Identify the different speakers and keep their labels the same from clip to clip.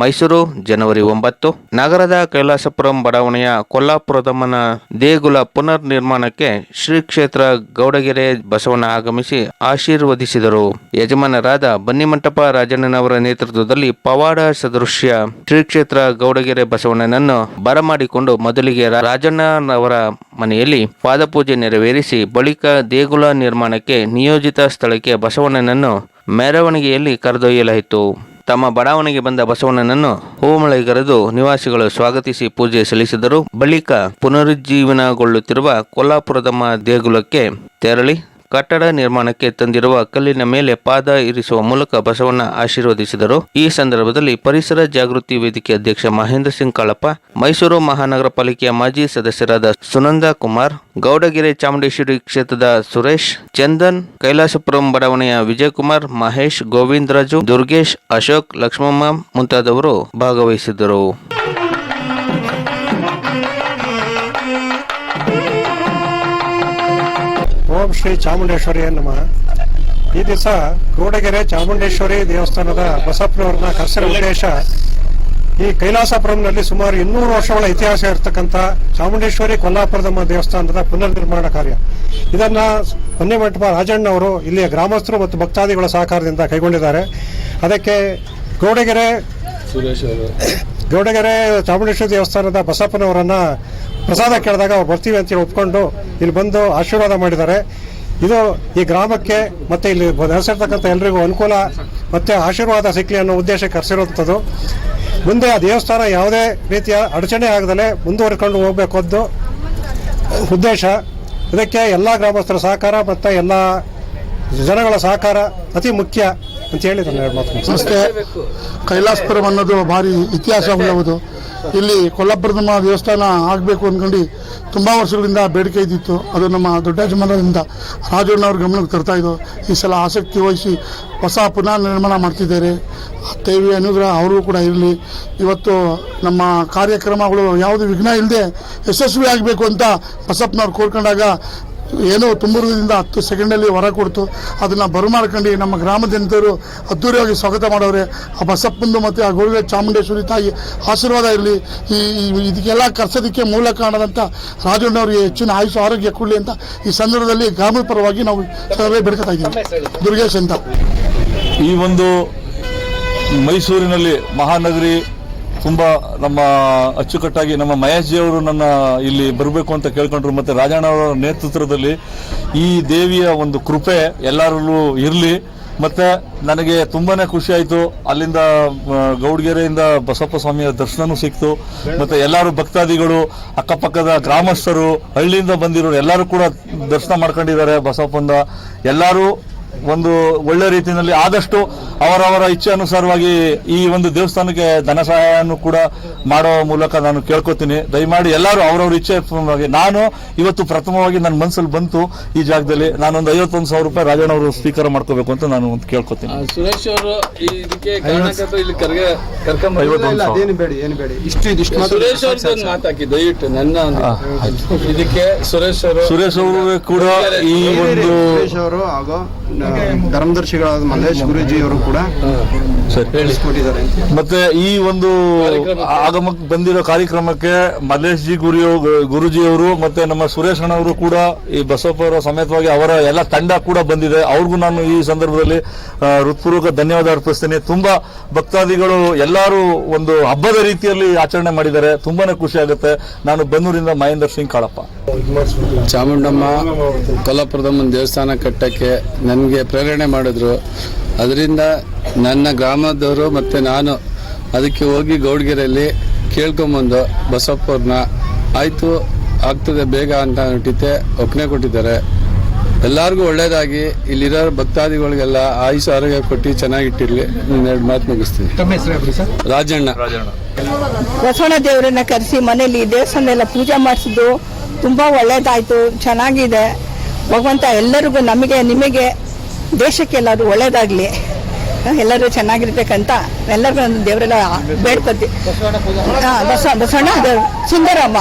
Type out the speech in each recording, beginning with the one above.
Speaker 1: ಮೈಸೂರು, ಜನವರಿ ಒಂಬತ್ತು. ನಗರದ ಕೈಲಾಸಪುರಂ ಬಡಾವಣೆಯ ಕೊಲ್ಲಾಪುರದಮ್ಮನ ದೇಗುಲ ಪುನರ್ ನಿರ್ಮಾಣಕ್ಕೆ ಶ್ರೀ ಕ್ಷೇತ್ರ ಗೌಡಗೆರೆ ಬಸವಣ್ಣ ಆಗಮಿಸಿ ಆಶೀರ್ವದಿಸಿದರು. ಯಜಮಾನರಾದ ಬನ್ನಿಮಂಟಪ ರಾಜಣ್ಣನವರ ನೇತೃತ್ವದಲ್ಲಿ ಪವಾಡ ಸದೃಶ್ಯ ಶ್ರೀ ಕ್ಷೇತ್ರ ಗೌಡಗೆರೆ ಬಸವಣ್ಣನನ್ನು ಬರಮಾಡಿಕೊಂಡು ಮೊದಲಿಗೆ ರಾಜಣ್ಣನವರ ಮನೆಯಲ್ಲಿ ಪಾದಪೂಜೆ ನೆರವೇರಿಸಿ ಬಳಿಕ ದೇಗುಲ ನಿರ್ಮಾಣಕ್ಕೆ ನಿಯೋಜಿತ ಸ್ಥಳಕ್ಕೆ ಬಸವಣ್ಣನನ್ನು ಮೆರವಣಿಗೆಯಲ್ಲಿ ಕರೆದೊಯ್ಯಲಾಯಿತು. ತಮ್ಮ ಬಡಾವಣೆಗೆ ಬಂದ ಬಸವಣ್ಣನನ್ನು ಹೂಮಳೆಗರೆದು ನಿವಾಸಿಗಳು ಸ್ವಾಗತಿಸಿ ಪೂಜೆ ಸಲ್ಲಿಸಿದರು. ಬಳಿಕ ಪುನರುಜ್ಜೀವನಗೊಳ್ಳುತ್ತಿರುವ ಕೊಲ್ಲಾಪುರದಮ್ಮ ದೇಗುಲಕ್ಕೆ ತೆರಳಿ ಕಟ್ಟಡ ನಿರ್ಮಾಣಕ್ಕೆ ತಂದಿರುವ ಕಲ್ಲಿನ ಮೇಲೆ ಪಾದ ಇರಿಸುವ ಮೂಲಕ ಬಸವಣ್ಣ ಆಶೀರ್ವದಿಸಿದರು. ಈ ಸಂದರ್ಭದಲ್ಲಿ ಪರಿಸರ ಜಾಗೃತಿ ವೇದಿಕೆ ಅಧ್ಯಕ್ಷ ಮಹೇಂದ್ರ ಸಿಂಗ್ ಕಾಳಪ್ಪ, ಮೈಸೂರು ಮಹಾನಗರ ಪಾಲಿಕೆಯ ಮಾಜಿ ಸದಸ್ಯರಾದ ಸುನಂದ ಕುಮಾರ್, ಗೌಡಗೆರೆ ಚಾಮುಂಡೇಶ್ವರಿ ಕ್ಷೇತ್ರದ ಸುರೇಶ್, ಚಂದನ್, ಕೈಲಾಸಪುರಂ ಬಡಾವಣೆಯ ವಿಜಯಕುಮಾರ್, ಮಹೇಶ್, ಗೋವಿಂದರಾಜು, ದುರ್ಗೇಶ್, ಅಶೋಕ್, ಲಕ್ಷ್ಮಮ್ಮ ಮುಂತಾದವರು ಭಾಗವಹಿಸಿದ್ದರು.
Speaker 2: ಓಂ ಶ್ರೀ ಚಾಮುಂಡೇಶ್ವರಿ ನಮಃ ಈ ದಿವಸ ಗೂಡಗೆರೆ ಚಾಮುಂಡೇಶ್ವರಿ ದೇವಸ್ಥಾನದ ಬಸಪ್ಪನವ್ರನ್ನ ಕರೆಸಿರೋ ಉದ್ದೇಶ ಈ ಕೈಲಾಸಪುರಂನಲ್ಲಿ ಸುಮಾರು ಇನ್ನೂರು ವರ್ಷಗಳ ಇತಿಹಾಸ ಇರತಕ್ಕಂಥ ಚಾಮುಂಡೇಶ್ವರಿ ಕೊಲ್ಲಾಪುರದಮ್ಮ ದೇವಸ್ಥಾನದ ಪುನರ್ ನಿರ್ಮಾಣ ಕಾರ್ಯ. ಇದನ್ನ ಮಂಟಪ ರಾಜಣ್ಣ ಅವರು ಇಲ್ಲಿಯ ಗ್ರಾಮಸ್ಥರು ಮತ್ತು ಭಕ್ತಾದಿಗಳ ಸಹಕಾರದಿಂದ ಕೈಗೊಂಡಿದ್ದಾರೆ. ಅದಕ್ಕೆ ಗೌಡಗೆರೆ ಗೌಡಗೆರೆ ಚಾಮುಂಡೇಶ್ವರಿ ದೇವಸ್ಥಾನದ ಬಸಪ್ಪನವರನ್ನ ಪ್ರಸಾದ ಕೇಳಿದಾಗ ಬರ್ತೀವಿ ಅಂತೇಳಿ ಒಪ್ಕೊಂಡು ಇಲ್ಲಿ ಬಂದು ಆಶೀರ್ವಾದ ಮಾಡಿದ್ದಾರೆ. ಇದು ಈ ಗ್ರಾಮಕ್ಕೆ ಮತ್ತೆ ಇಲ್ಲಿ ನೆಲೆಸಿರ್ತಕ್ಕಂಥ ಎಲ್ರಿಗೂ ಅನುಕೂಲ ಮತ್ತೆ ಆಶೀರ್ವಾದ ಸಿಕ್ಕಲಿ ಅನ್ನೋ ಉದ್ದೇಶಕ್ಕೆ ಕರೆಸಿರುವಂಥದ್ದು. ಮುಂದೆ ಆ ದೇವಸ್ಥಾನ ಯಾವುದೇ ರೀತಿಯ ಅಡಚಣೆ ಆಗದಲೇ ಮುಂದುವರ್ಕೊಂಡು ಹೋಗಬೇಕು ಅಂತ ಉದ್ದೇಶ. ಇದಕ್ಕೆ ಎಲ್ಲ ಗ್ರಾಮಸ್ಥರ ಸಹಕಾರ ಮತ್ತು ಎಲ್ಲ ಜನಗಳ ಸಹಕಾರ ಅತಿ ಮುಖ್ಯ ಅಂತ ಹೇಳಿ ನನ್ನ ಮಾತು
Speaker 3: ಸಂಸ್ಥೆ ಕೈಲಾಸಪುರಂ ಅನ್ನೋದು ಭಾರಿ ಇತಿಹಾಸ ಉಳ್ಳವುದು ಇಲ್ಲಿ ಕೊಲ್ಲಾಪುರದಮ್ಮ ದೇವಸ್ಥಾನ ಆಗಬೇಕು ಅಂದ್ಕೊಂಡು ತುಂಬ ವರ್ಷಗಳಿಂದ ಬೇಡಿಕೆ ಇದ್ದಿತ್ತು. ಅದು ನಮ್ಮ ದೊಡ್ಡ ಯಜಮಾನರಿಂದ ರಾಜಣ್ಣವ್ರ ಗಮನಕ್ಕೆ ತರ್ತಾ ಇದ್ದು ಈ ಸಲ ಆಸಕ್ತಿ ವಹಿಸಿ ಹೊಸ ಪುನರ್ ನಿರ್ಮಾಣ ಮಾಡ್ತಿದ್ದಾರೆ. ದೇವಿ ಅನುಗ್ರಹ ಅವರು ಕೂಡ ಇರಲಿ. ಇವತ್ತು ನಮ್ಮ ಕಾರ್ಯಕ್ರಮಗಳು ಯಾವುದು ವಿಘ್ನ ಇಲ್ಲದೆ ಯಶಸ್ವಿ ಆಗಬೇಕು ಅಂತ ಬಸಪ್ಪನವ್ರು ಕೋರ್ಕೊಂಡಾಗ ಏನೋ ತುಂಬುರದಿಂದ ಹತ್ತು ಸೆಕೆಂಡಲ್ಲಿ ಹೊರ ಕೊಡ್ತು. ಅದನ್ನು ಬರಮಾಡ್ಕೊಂಡು ನಮ್ಮ ಗ್ರಾಮ ಜನತೆಯರು ಅದ್ದೂರಿಯಾಗಿ ಸ್ವಾಗತ ಮಾಡೋರೆ. ಆ ಬಸಪ್ಪಂದು ಮತ್ತು ಆ ಗೋಳಿಗೆ ಚಾಮುಂಡೇಶ್ವರಿ ತಾಯಿ ಆಶೀರ್ವಾದ ಇರಲಿ. ಈ ಇದಕ್ಕೆಲ್ಲ ಕರ್ಸೋದಕ್ಕೆ ಮೂಲ ಕಾರಣದಂಥ ರಾಜಣ್ಣವ್ರಿಗೆ ಹೆಚ್ಚಿನ ಆಯುಷ, ಆರೋಗ್ಯ ಕೊಡಲಿ ಅಂತ ಈ ಸಂದರ್ಭದಲ್ಲಿ ಗ್ರಾಮದ ಪರವಾಗಿ ನಾವು ಬೇಡ್ಕೊತಾ ಇದ್ದೀವಿ. ದುರ್ಗೇಶ್ ಅಂತ
Speaker 4: ಈ ಒಂದು ಮೈಸೂರಿನಲ್ಲಿ ಮಹಾನಗರಿ ತುಂಬ ನಮ್ಮ ಅಚ್ಚುಕಟ್ಟಾಗಿ ನಮ್ಮ ಮಹೇಶ್ ಅವರು ನನ್ನ ಇಲ್ಲಿ ಬರಬೇಕು ಅಂತ ಕೇಳ್ಕೊಂಡ್ರು, ಮತ್ತೆ ರಾಜಣ್ಣ ಅವರ ನೇತೃತ್ವದಲ್ಲಿ ಈ ದೇವಿಯ ಒಂದು ಕೃಪೆ ಎಲ್ಲರಲ್ಲೂ ಇರಲಿ. ಮತ್ತೆ ನನಗೆ ತುಂಬಾನೇ ಖುಷಿ ಆಯಿತು. ಅಲ್ಲಿಂದ ಗೌಡ್ಗೆರೆಯಿಂದ ಬಸಪ್ಪ ಸ್ವಾಮಿಯ ದರ್ಶನನೂ ಸಿಕ್ತು. ಮತ್ತೆ ಎಲ್ಲರೂ ಭಕ್ತಾದಿಗಳು, ಅಕ್ಕಪಕ್ಕದ ಗ್ರಾಮಸ್ಥರು, ಹಳ್ಳಿಯಿಂದ ಬಂದಿರೋರು ಎಲ್ಲರೂ ಕೂಡ ದರ್ಶನ ಮಾಡ್ಕೊಂಡಿದ್ದಾರೆ ಬಸಪ್ಪಂದ. ಎಲ್ಲರೂ ಒಂದು ಒಳ್ಳೆ ರೀತಿಯಲ್ಲಿ ಆದಷ್ಟು ಅವರವರ ಇಚ್ಛೆ ಅನುಸಾರವಾಗಿ ಈ ಒಂದು ದೇವಸ್ಥಾನಕ್ಕೆ ಧನ ಸಹಾಯವನ್ನು ಕೂಡ ಮಾಡೋ ಮೂಲಕ ನಾನು ಕೇಳ್ಕೊತೀನಿ. ದಯಮಾಡಿ ಎಲ್ಲರೂ ಅವರವ್ರ ಇಚ್ಛೆ ನಾನು ಇವತ್ತು ಪ್ರಥಮವಾಗಿ ನನ್ನ ಮನಸ್ಸಲ್ಲಿ ಬಂತು ಈ ಜಾಗದಲ್ಲಿ. ನಾನೊಂದು ಐವತ್ತೊಂದು ಸಾವಿರ ರೂಪಾಯಿ ರಾಜಣ್ಣ ಅವರು ಸ್ವೀಕಾರ ಮಾಡ್ಕೋಬೇಕು ಅಂತ ನಾನು ಒಂದು ಕೇಳ್ಕೊತೀನಿ.
Speaker 5: ಸುರೇಶ್ ಅವರು ಇದಕ್ಕೆ ಕಾರಣಕರ್ತರು ಇಲ್ಲಿ ಕರ್ಗೆ ಕರ್ಕೊಂಡ್
Speaker 4: ಐವತ್ತೊಂದು ಸಾವಿರ.
Speaker 6: ಬೇಡಿ ಏನು ಬೇಡಿ. ಇಷ್ಟು ಇದಿಷ್ಟು ಮಾತ್ರ
Speaker 5: ಸುರೇಶ್ ಅವ್ರದ್ದು ಮಾತಾಕಿ ದಯವಿಟ್ಟು ನನ್ನ ಇದಕ್ಕೆ ಸುರೇಶ್ ಅವರು
Speaker 4: ಸುರೇಶ್ ಅವರು ಕೂಡ ಈ ಒಂದು
Speaker 6: ಸುರೇಶ್ ಅವರು ಹಾಗೂ ಧರ್ಮದರ್ಶಿಗಳಾದ ಮಲ್ಲೇಶ್ ಗುರೂಜಿ ಅವರು ಕೂಡ
Speaker 4: ಸರಿ.
Speaker 6: ಕೊಟ್ಟಿದ್ದಾರೆ
Speaker 4: ಮತ್ತೆ ಈ ಒಂದು ಆಗಮಕ್ಕೆ ಬಂದಿರೋ ಕಾರ್ಯಕ್ರಮಕ್ಕೆ ಮಲ್ಲೇಶ್ ಜಿ ಗುರಿ ಗುರುಜಿ ಅವರು ಮತ್ತೆ ನಮ್ಮ ಸುರೇಶ್ ಅಣ್ಣ ಅವರು ಕೂಡ ಈ ಬಸವಪ್ಪ ಅವರ ಸಮೇತವಾಗಿ ಅವರ ಎಲ್ಲ ತಂಡ ಕೂಡ ಬಂದಿದೆ. ಅವ್ರಿಗೂ ನಾನು ಈ ಸಂದರ್ಭದಲ್ಲಿ ಹೃತ್ಪೂರ್ವಕ ಧನ್ಯವಾದ ಅರ್ಪಿಸ್ತೀನಿ. ತುಂಬಾ ಭಕ್ತಾದಿಗಳು ಎಲ್ಲರೂ ಒಂದು ಹಬ್ಬದ ರೀತಿಯಲ್ಲಿ ಆಚರಣೆ ಮಾಡಿದ್ದಾರೆ. ತುಂಬಾನೇ ಖುಷಿ ಆಗುತ್ತೆ. ನಾನು ಬನ್ನೂರಿಂದ ಮಹೇಂದ್ರ ಸಿಂಗ್ ಕಾಳಪ್ಪ.
Speaker 5: ಚಾಮುಂಡಮ್ಮ ಕೊಲ್ಲಾಪುರದಮ್ಮನ ದೇವಸ್ಥಾನ ಕಟ್ಟಕ್ಕೆ ನನಗೆ ಪ್ರೇರಣೆ ಮಾಡಿದ್ರು. ಅದರಿಂದ ನನ್ನ ಗ್ರಾಮದವರು ಮತ್ತು ನಾನು ಅದಕ್ಕೆ ಹೋಗಿ ಗೌಡ್ಗೆರೆಯಲ್ಲಿ ಕೇಳ್ಕೊಂಬಂದು ಬಸಪ್ಪವ್ರನ್ನ ಆಯಿತು ಆಗ್ತದೆ ಬೇಗ ಅಂತ ಹೊಟ್ಟಿದ್ದೆ ಒಪ್ಪನೆ ಕೊಟ್ಟಿದ್ದಾರೆ. ಎಲ್ಲರಿಗೂ ಒಳ್ಳೇದಾಗಿ ಇಲ್ಲಿರೋ ಭಕ್ತಾದಿಗಳಿಗೆಲ್ಲ ಆಯುಷ ಆರೋಗ್ಯ ಕೊಟ್ಟು ಚೆನ್ನಾಗಿಟ್ಟಿರ್ಲಿ. ಎರಡು ಮಾತು ಮುಗಿಸ್ತೀನಿ. ರಾಜಣ್ಣ.
Speaker 7: ಬಸವಣ್ಣ ದೇವರನ್ನ ಕರೆಸಿ ಮನೇಲಿ ದೇವಸ್ಥಾನದೆಲ್ಲ ಪೂಜೆ ಮಾಡಿಸಿದ್ದು ತುಂಬಾ ಒಳ್ಳೇದಾಯ್ತು ಚೆನ್ನಾಗಿದೆ. ಭಗವಂತ ಎಲ್ಲರಿಗೂ ನಮಗೆ ನಿಮಗೆ ದೇಶಕ್ಕೆಲ್ಲರೂ ಒಳ್ಳೇದಾಗ್ಲಿ ಎಲ್ಲರೂ ಚೆನ್ನಾಗಿರ್ಬೇಕಂತ ಎಲ್ಲರಿಗೂ ದೇವರೆಲ್ಲ ಬೇಡ್ಕೊತಿ ಬಸವ, ಬಸವಣ್ಣ ಸುಂದರಮ್ಮ.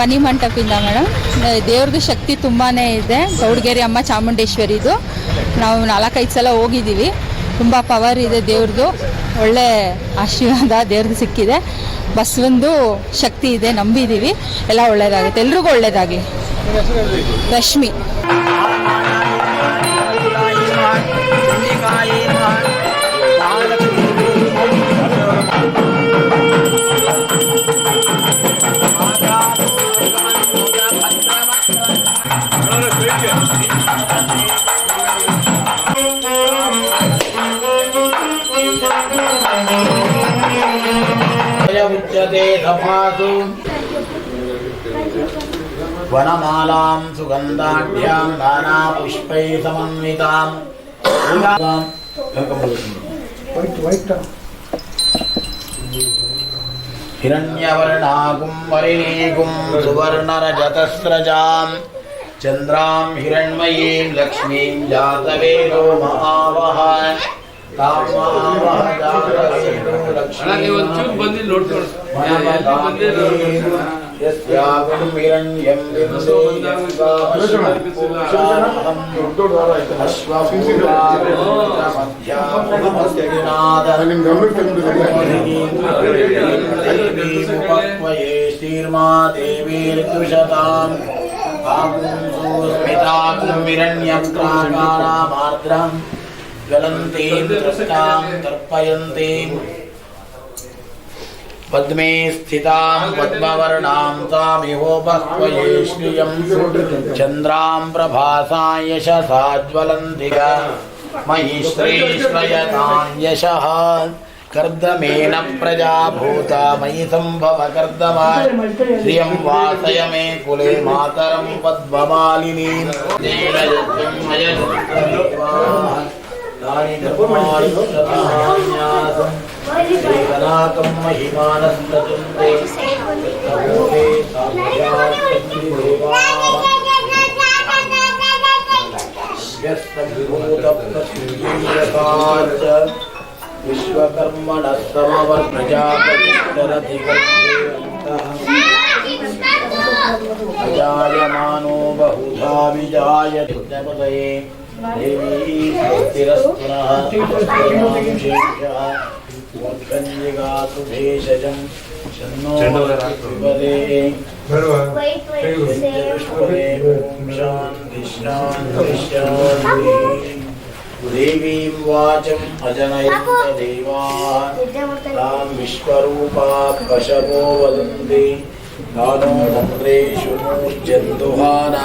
Speaker 8: ಮನಿ ಮಂಟಪದಿಂದ ಮೇಡಮ್ ದೇವ್ರದ್ದು ಶಕ್ತಿ ತುಂಬಾ ಇದೆ. ಗೌಡಗೆರೆ ಅಮ್ಮ ಚಾಮುಂಡೇಶ್ವರಿದು. ನಾವು ನಾಲ್ಕೈದು ಸಲ ಹೋಗಿದ್ದೀವಿ. ತುಂಬ ಪವರ್ ಇದೆ ದೇವ್ರದ್ದು ಒಳ್ಳೆ ಆಶೀರ್ವಾದ ದೇವ್ರದ್ದು ಸಿಕ್ಕಿದೆ. ಬಸವಂದು ಶಕ್ತಿ ಇದೆ, ನಂಬಿದ್ದೀವಿ. ಎಲ್ಲ ಒಳ್ಳೇದಾಗುತ್ತೆ. ಎಲ್ರಿಗೂ ಒಳ್ಳೇದಾಗಲಿ. ರಶ್ಮಿ.
Speaker 9: सभासु वनमालां सुगन्धाढ्यां नानापुष्पैः समन्विताम् हिरण्यवर्णाकुं वरिणीकुं सुवर्णरजतस्रजां। चन्द्रां हिरण्मयीं लक्ष्मीं जातवेदो महावः।
Speaker 5: ಒಂಚೂರು ಬಂದಿ ನೋಡ್ಕೊಳ್ಳಿ
Speaker 9: ಶ್ರೀರ್ಮಾ ದೇವಿರ್ಕೃಷತಾಂ ಕಾಕುಂ ಸುಸ್ಮಿತಾಕುಂ ವಿರಣ್ಯಂ ಕಾಕಾರಾಮಾರ್ದ್ರಂ ज्वलन्तीं पद्मे स्थितां पद्मवर्णां श्रियं चन्द्रां प्रभासां यशसा यशः। कर्दमेन प्रजा भूता मयि सम्भव कर्दम। श्रियं वासय मे कुले मातरं हाँ। तानि धर्मान्यासम् श्रीकलाकम् महिमानस्ततुन्दे तमोदे व्यस्तविभूतप्रसीयकाच विश्वकर्मणः समवर्प्रजापतिस्तरधिगन्तः हाँ। जायमानो बहुधा विजायते। వర్గన్యగాతు భేషజం దేవీం వాచం అజనయంత దేవా తాం విశ్వరూపా పశవో వదంతి జంతుహానా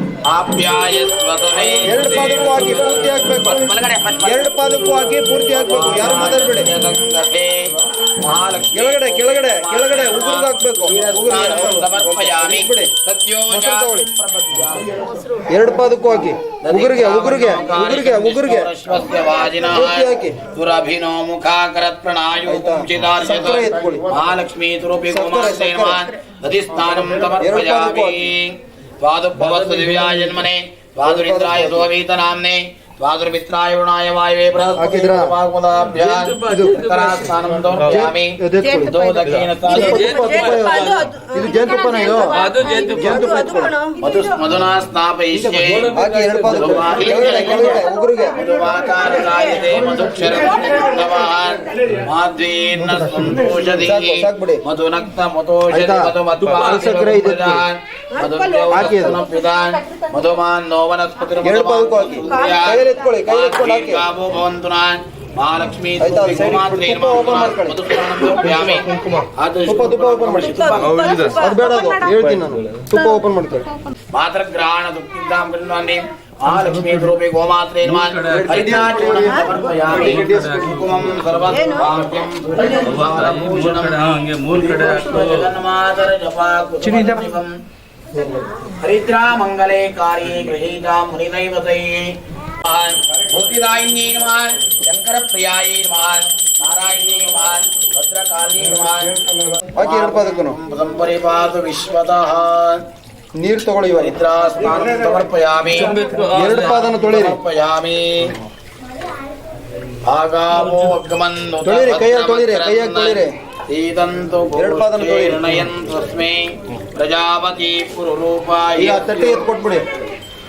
Speaker 6: ಎರಡು ಪಾದಕ್ಕೂ ಹಾಕಿ ಪೂರ್ತಿ ಆಗ್ಬೇಕು. ಎರಡು ಪಾದಕ್ಕೂ ಹಾಕಿ ಪೂರ್ತಿ ಆಗ್ಬೇಕು. ಯಾರು ಮಾತಾಡ್ಬೇಡಿ
Speaker 9: ಗಂಗತೆ ಮಹಾಲಕ್ಷ್ಮಿ.
Speaker 6: ಕೆಳಗಡೆ ಕೆಳಗಡೆ ಕೆಳಗಡೆ ಉಗುರ್ಗೆ ಹಾಕ್ಬೇಕು
Speaker 9: ಸಮರ್ಪಯಾಮಿ
Speaker 6: ಬಿಡಿ.
Speaker 9: ಸತ್ಯೋ
Speaker 6: ಮೊಸರು ತಗೊಳ್ಳಿ. ಎರಡು ಪಾದಕ್ಕೂ ಹಾಕಿ ಉಗುರಿಗೆ ಉಗುರಿಗೆ ಉಗುರಿಗೆ ಉಗುರಿಗೆ. ಪೂರ್ತಿ ಹಾಕಿ.
Speaker 9: ತುರಭಿನೋ ಮುಖಾಕರತ್ ಪ್ರಣಾಯೋ
Speaker 6: ಸಕ್ಕರೆ ಎತ್ಕೊಳ್ಳಿ.
Speaker 9: ಮಹಾಲಕ್ಷ್ಮೀ ತುರುಪಿ
Speaker 6: ಸಕ್ಕರೆ, ಸಕ್ಕರೆ.
Speaker 9: ನದಿಸ್ನಾನಂ
Speaker 6: ಎರಡು
Speaker 9: ಸಮರ್ಪಯಾಮಿ.
Speaker 6: द्वादुपवत्सु
Speaker 9: दिव्याय जन्मने द्वादुरिन्द्राय सोऽवीतनाम्ने ಸೋಮೀತ ನಾಮ್ನೆ ದ್ವಾದುರ್ಮಿತ್ರಾಯ ವರುಣಾಯ ವಾಯುವೇ
Speaker 6: ಹಾಕಿದ್ರಾ? ಇದು.
Speaker 9: ಸ್ನಾನಂ ಸಮರ್ಪಯಾಮಿ
Speaker 6: ಇದು ಎತ್ಕೊಳ್ಳಿ.
Speaker 9: ದೋದಕೇನ
Speaker 6: ತುಪ್ಪ, ತುಪ್ಪ, ತುಪ್ಪ ಇದು ಜೇನುತುಪ್ಪನ ಇದು ಜೇನುತುಪ್ಪ ಎತ್ಕೊಳ್ಳಿ.
Speaker 9: ಮಧು ಮಧುನಾ ಸ್ನಾಪಯಿಷ್ಯೆ
Speaker 6: ಹಾಕಿ ಎರಡು ಪಾದಕ್ಕೂ ಕೆಳಗಡೆ ಕೆಳಗಡೆ ಉಗುರಿಗೆ
Speaker 9: ಮಧುವಾಕಾರರಾಯತೆ ಮಧುಕ್ಷರ ಮಾಧ್ವೀರ್ನ ಸಂತೋಷದಿ
Speaker 6: ಸಾಕು, ಸಾಕು ಬಿಡಿ.
Speaker 9: ಮಧುನಕ್ತ ಮತೋಷದಿ
Speaker 6: ಆಯ್ತಾ?
Speaker 9: ಮಧುಮತ್ವಾ
Speaker 6: ತುಪ್ಪ, ಸಕ್ಕರೆ ಇದೆ ಹಾಕಿ ಅದು.
Speaker 9: ಮಧುಮಾನ್ ನೋ ವನಸ್ಪತಿ
Speaker 6: ಎತ್ಕೊಳ್ಳಿ ಕೈ ಎತ್ಕೊಂಡು ಹಾಕಿ
Speaker 9: ಮಹಾಲಕ್ಷ್ಮಿ
Speaker 6: ತುಪ್ಪ ತುಪ್ಪ ಓಪನ್ ಮಾಡಿ ಅದು ಬೇಡ ಅದು ಹೇಳ್ತೀನಿ ನಾನು ತುಪ್ಪ ಓಪನ್ ಮಾಡ್ಕೊಳ್ಳಿ
Speaker 9: ಮಾತ್ರ ಗ್ರಹಣ ದುಃಖಿಂದಾಂಬಿ ಮಹಾಲಕ್ಷ್ಮೀ ರೂಪಿ ಜಪಾ ಕುಂಕುಮಂ ಸರ್ವ ಹರಿದ್ರಾ ಮಂಗಲೇ ಕಾರ್ಯೇ ಗೃಹೀತಾ ಮುನಿದೈವತೈ. ಭೂತಿದಾಯಿನ್ಯೇ ನಮಃ. ಶಂಕರ ಪ್ರಿಯಾಯೇ ನಮಃ. ನಾರಾಯಣೇ ನಮಃ. ಭದ್ರಕಾಲಿಯೇ ನಮಃ.
Speaker 6: ಬಾಕಿ ಎರಡು ಪದಕ್ಕೂ
Speaker 9: ಪರಂಪರೆ ಪಾದ ವಿಶ್ವತಃ.
Speaker 6: ನೀರ್ ತಗೊಳ್ಳಿ ಇವಾಗ.
Speaker 9: ನಿದ್ರಾ ಸ್ನಾನ ಸಮರ್ಪಯಾಮಿ
Speaker 6: ಎರಡು ಪಾದನ ತೊಳಿರಿ.
Speaker 9: ಸಮರ್ಪಯಾಮಿ. ಆಗಾಮೋ ಅಗ್ಮನ್
Speaker 6: ತೊಳಿರಿ ಕೈಯ ತೊಳಿರಿ ಕೈಯ ತೊಳಿರಿ.
Speaker 9: ಈದಂತು
Speaker 6: ಎರಡು ಪಾದನ ತೊಳಿರಿ.
Speaker 9: ನಿರ್ಣಯನ್ ತಸ್ಮೈ ಪ್ರಜಾಪತಿ ಪುರುರೂಪಾಯ
Speaker 6: ತಟ್ಟೆ ಎತ್ತು ಕೊಟ್ಬಿಡಿ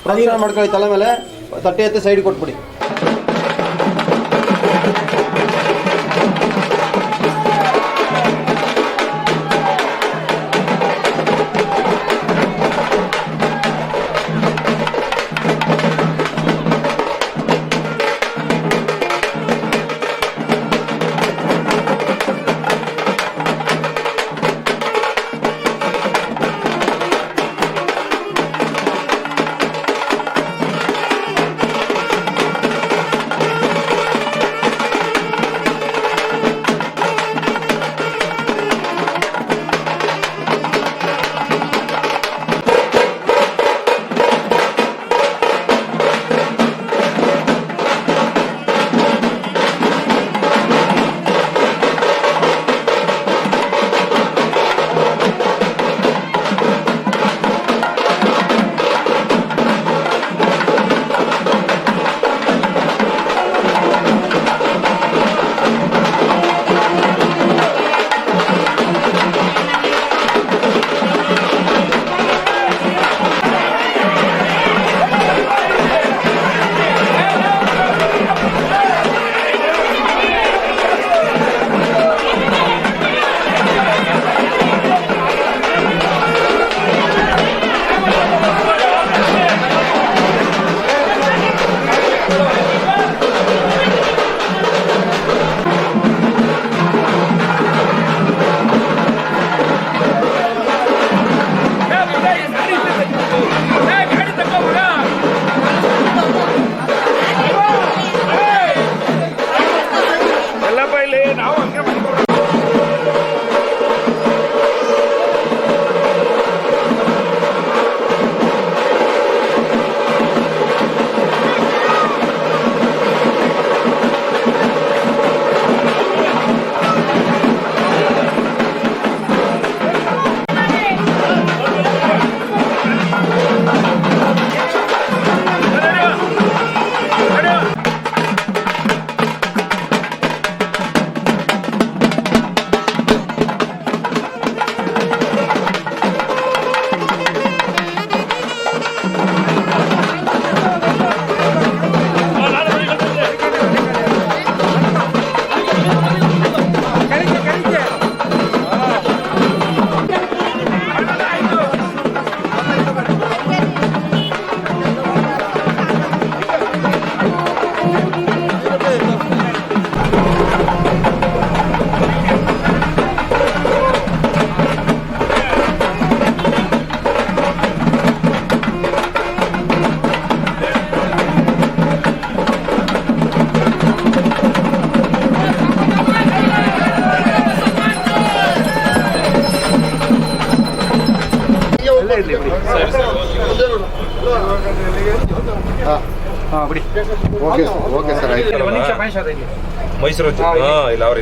Speaker 6: ಪ್ರದೀನ ಮಾಡ್ಕೊಳ್ಳಿ ತಲೆ ಮೇಲೆ ತಟ್ಟೆ ಎತ್ತು ಸೈಡ್ ಕೊಟ್ಬಿಡಿ.
Speaker 10: ಓಕೆ ಸರ್ ಓಕೆ ಸರ್ ಆಯ್ತು.
Speaker 11: ಮೈಸೂರು ಹಾ ಇಲ್ಲ ಅವ್ರು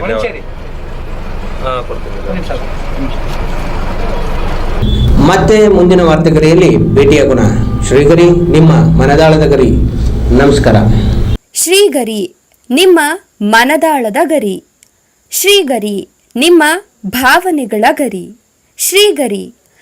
Speaker 11: ಹಾಂ ಕೊಡ್ತೀನಿ.
Speaker 12: ಮತ್ತೆ ಮುಂದಿನ ವಾರ್ತೆಗರಿಯಲ್ಲಿ ಭೇಟಿಯಾಗೋಣ ಶ್ರೀಗರಿ ನಿಮ್ಮ ಮನದಾಳದ ಗರಿ. ನಮಸ್ಕಾರ.
Speaker 13: ಶ್ರೀಗರಿ ನಿಮ್ಮ ಮನದಾಳದ ಗರಿ. ಶ್ರೀಗರಿ ನಿಮ್ಮ ಭಾವನೆಗಳ ಗರಿ. ಶ್ರೀಗರಿ